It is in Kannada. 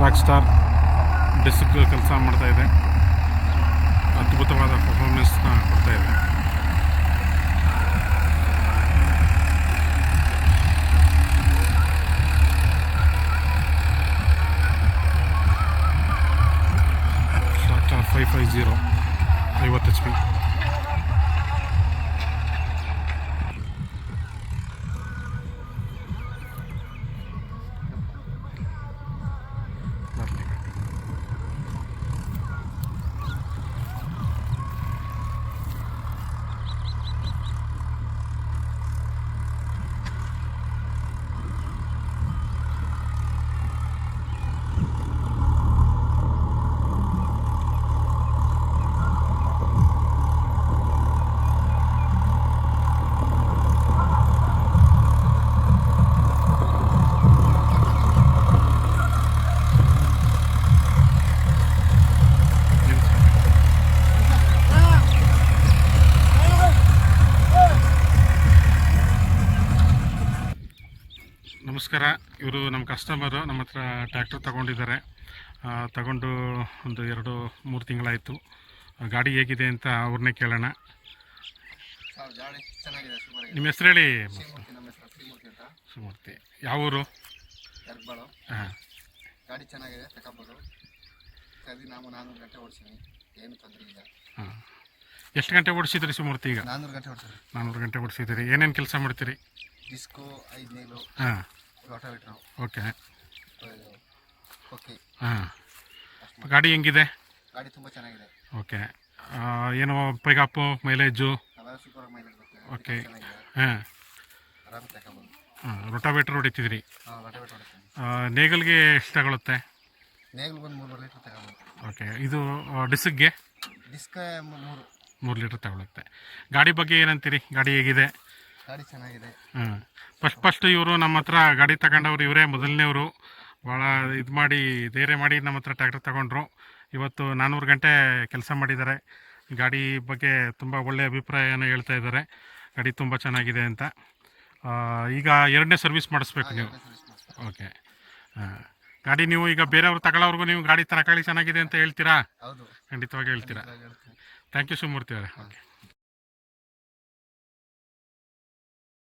ರಾಕ್ ಸ್ಟಾರ್ ಡಿಸ್ಕ್ ಕೆಲಸ ಮಾಡ್ತಾ ಇದೆ. ಅದ್ಭುತವಾದ ಪರ್ಫಾರ್ಮೆನ್ಸ್ನ ಕೊಡ್ತಾ ಇದೆ. Rock star five five zero Thank you. ನಮಸ್ಕಾರ. ಇವರು ನಮ್ಮ ಕಸ್ಟಮರು ನಮ್ಮ ಹತ್ರ ಟ್ಯಾಕ್ಟರ್ ತಗೊಂಡಿದ್ದಾರೆ. ತಗೊಂಡು ಒಂದು ಎರಡು ಮೂರು ತಿಂಗಳಾಯಿತು. ಗಾಡಿ ಹೇಗಿದೆ ಅಂತ ಅವ್ರನ್ನೇ ಕೇಳೋಣ. ನಿಮ್ಮ ಹೆಸರು ಹೇಳಿ? ಶಿವಮೂರ್ತಿ ಯಾವ ಊರು? ಹಾಂ. ಗಾಡಿ ಚೆನ್ನಾಗಿದೆ ತಗೊಬೋದು. ಸರಿ ನಾವು ನಾನ್ನೂರು ಗಂಟೆ ಓಡಿಸಿನಿ ಏನು ತೊಂದರೆ ಇಲ್ಲ. ಹಾಂ. ಎಷ್ಟು ಗಂಟೆ ಓಡಿಸಿದ್ರಿ ಸುಮೂರ್ತಿ ಈಗ? ನಾನ್ನೂರು ಗಂಟೆ ಓಡಿಸಿದ್ರಿ ನಾನ್ನೂರು ಗಂಟೆ ಓಡಿಸಿದ್ದೀರಿ ಏನೇನು ಕೆಲಸ ಮಾಡ್ತೀರಿ? ಡಿಸ್ಕೋ ಐದು ಹಾಂ. Rotavator okay. ಓಕೆ. ಹಾಂ. ಗಾಡಿ ಹೆಂಗಿದೆ? ಗಾಡಿ ತುಂಬ ಚೆನ್ನಾಗಿದೆ. ಓಕೆ. ಏನು ಪೈಗಾಪು ಮೈಲೇಜು? Okay super mileage. ಚೆನ್ನಾಗಿದೆ. ಹಾಂ. ಆರಾಮ ತಗೊಬೋದು. ಹಾಂ ರೊಟಾವೇಟ್ರ್ ಹೊಡಿತಿದ್ರಿ? ಹಾಂ ರೋಟಾವೇಟ್ ಹೊಡಿತೀನಿ. ನೇಗಲ್ಗೆ ಎಷ್ಟು ತಗೊಳುತ್ತೆ? ನೇಗ್ಲು ಒಂದು ಮೂರು ಲೀಟ್ರ್ ತಗೊಬೋದು. ಓಕೆ. ಇದು ಡಿಸ್ಕ್ಗೆ? ಡಿಸ್ಕ ಮೂರು. ಮೂರು ಲೀಟ್ರ್ ತಗೊಳುತ್ತೆ. ಗಾಡಿ ಬಗ್ಗೆ ಏನಂತೀರಿ? ಗಾಡಿ ಹೇಗಿದೆ? ಗಾಡಿ ಚೆನ್ನಾಗಿದೆ. ಹಾಂ ಫಸ್ಟ್ ಫಸ್ಟ್ ಇವರು ನಮ್ಮ ಹತ್ರ ಗಾಡಿ ತಗೊಂಡವ್ರು ಇವರೇ ಮೊದಲನೇವರು. ಭಾಳ ಇದು ಮಾಡಿ ಧೈರ್ಯ ಮಾಡಿ ನಮ್ಮ ಹತ್ರ ಟ್ರ್ಯಾಕ್ಟರ್ ತಗೊಂಡ್ರು. ಇವತ್ತು ನಾನ್ನೂರು ಗಂಟೆ ಕೆಲಸ ಮಾಡಿದ್ದಾರೆ. ಗಾಡಿ ಬಗ್ಗೆ ತುಂಬ ಒಳ್ಳೆಯ ಅಭಿಪ್ರಾಯನ ಹೇಳ್ತಾ ಇದ್ದಾರೆ. ಗಾಡಿ ತುಂಬ ಚೆನ್ನಾಗಿದೆ ಅಂತ. ಆ, ಈಗ ಎರಡನೇ ಸರ್ವಿಸ್ ಮಾಡಿಸ್ಬೇಕು ನೀವು. ಓಕೆ. ಹಾಂ ಗಾಡಿ ನೀವು ಈಗ ಬೇರೆಯವ್ರು ತಗೊಳ್ಳೋರ್ಗು ನೀವು ಗಾಡಿ ತರಕಾಳಿ ಚೆನ್ನಾಗಿದೆ ಅಂತ ಹೇಳ್ತೀರಾ? ಹೌದು. ಖಂಡಿತವಾಗಿ ಹೇಳ್ತೀರಾ. ಥ್ಯಾಂಕ್ ಯು ಶಿವಮೂರ್ತಿ ಅವರೇ. ಓಕೆ.